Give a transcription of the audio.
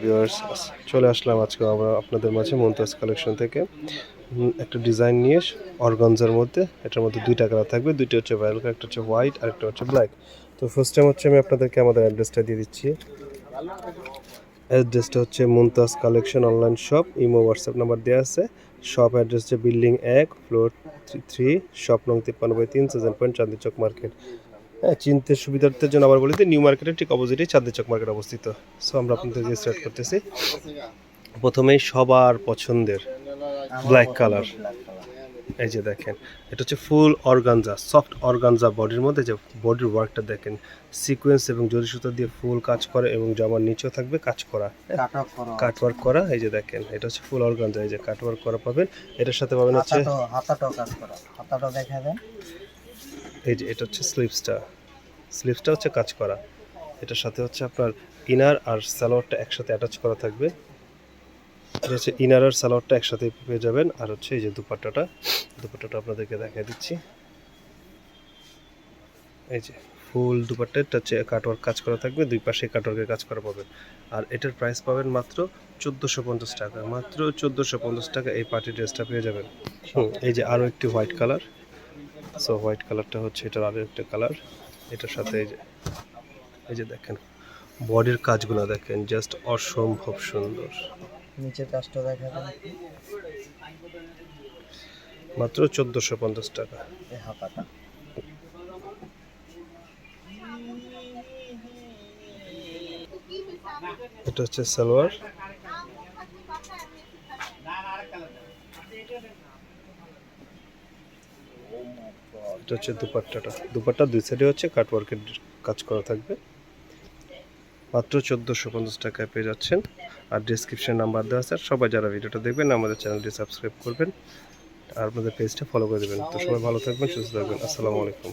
Viewers চলে আসলাম আজকে আমরা আপনাদের মাঝে মমতাজ কালেকশন থেকে। একটা ডিজাইন নিয়ে অর্গানজার মধ্যে, এটার মধ্যে দুইটা কালার থাকবে, দুইটা হচ্ছে ভ্যালকা একটা হচ্ছে হোয়াইট আর একটা হচ্ছে ব্ল্যাক তো ফার্স্ট টাইম হচ্ছে আমি আপনাদেরকে আমাদের অ্যাড্রেসটা দিয়ে দিচ্ছি। অ্যাড্রেসটা হচ্ছে Mumtaz collection online shop imo WhatsApp number দেওয়া আছে। শপ অ্যাড্রেস হচ্ছে বিল্ডিং এক ফ্লোর থ্রি শপ নং তিপ্পান্ন বাই তিন seven point Chandni Chowk market চিনতে সুবিধার্থের জন্য আবার বলি যে নিউ মার্কেটের ঠিক অপোজিটে চাঁদি চক মার্কেট অবস্থিত। সো আমরা আপনাদেরকে স্টার্ট করতেছি। প্রথমেই সবার পছন্দের ব্ল্যাক কালার এই যে দেখেন এটা হচ্ছে ফুল অর্গানজা সফট অর্গানজা বডির মধ্যে যে বডির ওয়ার্কটা দেখেন সিকোয়েন্স এবং জরি সুতা দিয়ে ফুল কাজ করে এবং জামার নিচেও থাকবে কাজ করা। কাটক কাট ওয়ার্ক করা। এই যে দেখেন এটা হচ্ছে ফুল অর্গানজা এই যে কাট ওয়ার্ক করা পাবেন। এটার সাথে পাবেন হচ্ছে হাতাটো হাতাটো কাজ করো। হাতাটো দেখাবেন এই যে, এটা হচ্ছে স্লিভসটা স্লিভসটা হচ্ছে কাজ করা। এটার সাথে হচ্ছে আপনার ইনার আর সালোয়ারটা একসাথে অ্যাটাচ করা থাকবে। এটা হচ্ছে ইনার আর সালোয়ারটা একসাথে পেয়ে যাবেন। আর হচ্ছে এই যে দুপাট্টাটা দুপাট্টাটা আপনাদেরকে দেখিয়ে দিচ্ছি। এই যে ফুল দুপাট্টা, এটা হচ্ছে কাটওয়ার্ক কাজ করা থাকবে। দুই পাশে কাটওয়ার্কের কাজ করা পাবেন। আর এটার প্রাইস পাবেন মাত্র চোদ্দোশো পঞ্চাশ টাকা। মাত্র চোদ্দোশো পঞ্চাশ টাকা এই পার্টি ড্রেসটা পেয়ে যাবেন। এই যে আরও একটি হোয়াইট কালার সো হোয়াইট কালারটা হচ্ছে এটার আরও একটা কালার এটার সাথে এই যে এই যে দেখেন বডির কাজগুলো দেখেন জাস্ট অসম্ভব সুন্দর। নিচে কাজটা দেখাবেন মাত্র চোদ্দোশো পঞ্চাশ টাকা। এটা হচ্ছে সালোয়ার। এটা হচ্ছে দুপাট্টাটা। দুপাট্টা দুই সাইডে হচ্ছে কাটওয়ার্কের কাজ করা থাকবে। মাত্র চোদ্দোশো পঞ্চাশ টাকায় পেয়ে যাচ্ছেন। আর ডিসক্রিপশন নাম্বার দেওয়া আছে সবাই যারা ভিডিওটা দেখবেন, আমাদের চ্যানেলটি সাবস্ক্রাইব করবেন, আর আপনাদের পেজটা ফলো করে দেবেন। তো সবাই ভালো থাকবেন, সুস্থ থাকবেন। আসসালামু আলাইকুম।